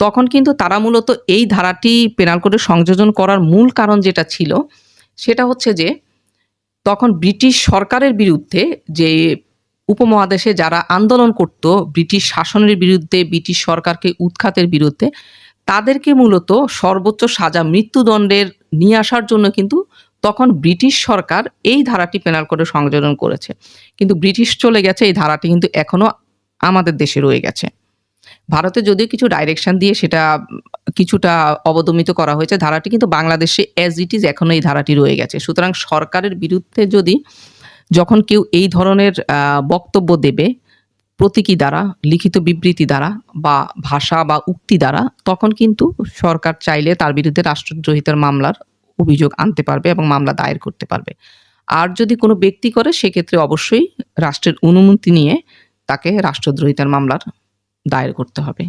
তখন কিন্তু তারা মূলত এই ধারাটি পেনাল কোডে সংযোজন করার মূল কারণ যেটা ছিল, সেটা হচ্ছে যে তখন ব্রিটিশ সরকারের বিরুদ্ধে যে উপমহাদেশে যারা আন্দোলন করত, ব্রিটিশ শাসনের বিরুদ্ধে, ব্রিটিশ সরকারকে উৎখাতের বিরুদ্ধে, তাদেরকে মূলত সর্বোচ্চ সাজা মৃত্যুদণ্ডের নিয়ে আসার জন্য কিন্তু তখন ব্রিটিশ সরকার এই ধারাটি পেনাল কোডে সংযোজন করেছে। কিন্তু ব্রিটিশ চলে গেছে, এই ধারাটি কিন্তু এখনও আমাদের দেশে রয়ে গেছে। ভারতে যদিও কিছু ডাইরেকশন দিয়ে সেটা কিছুটা অবদমিত করা হয়েছে, ধারাটি কিন্তু বাংলাদেশে অ্যাজ ইট ইজ এখনও এই ধারাটি রয়ে গেছে। সুতরাং সরকারের বিরুদ্ধে যদি যখন কেউ এই ধরনের বক্তব্য দেবে প্রতীকী দ্বারা, লিখিত বিবৃতি দ্বারা বা ভাষা বা উক্তি দ্বারা, তখন কিন্তু সরকার চাইলে তার বিরুদ্ধে রাষ্ট্রদ্রোহিতার মামলার অভিযোগ আনতে পারবে এবং মামলা দায়ের করতে পারবে। আর যদি কোনো ব্যক্তি করে, সেক্ষেত্রে অবশ্যই রাষ্ট্রের অনুমতি নিয়ে তাকে রাষ্ট্রদ্রোহিতার মামলার দায়ের করতে হবে।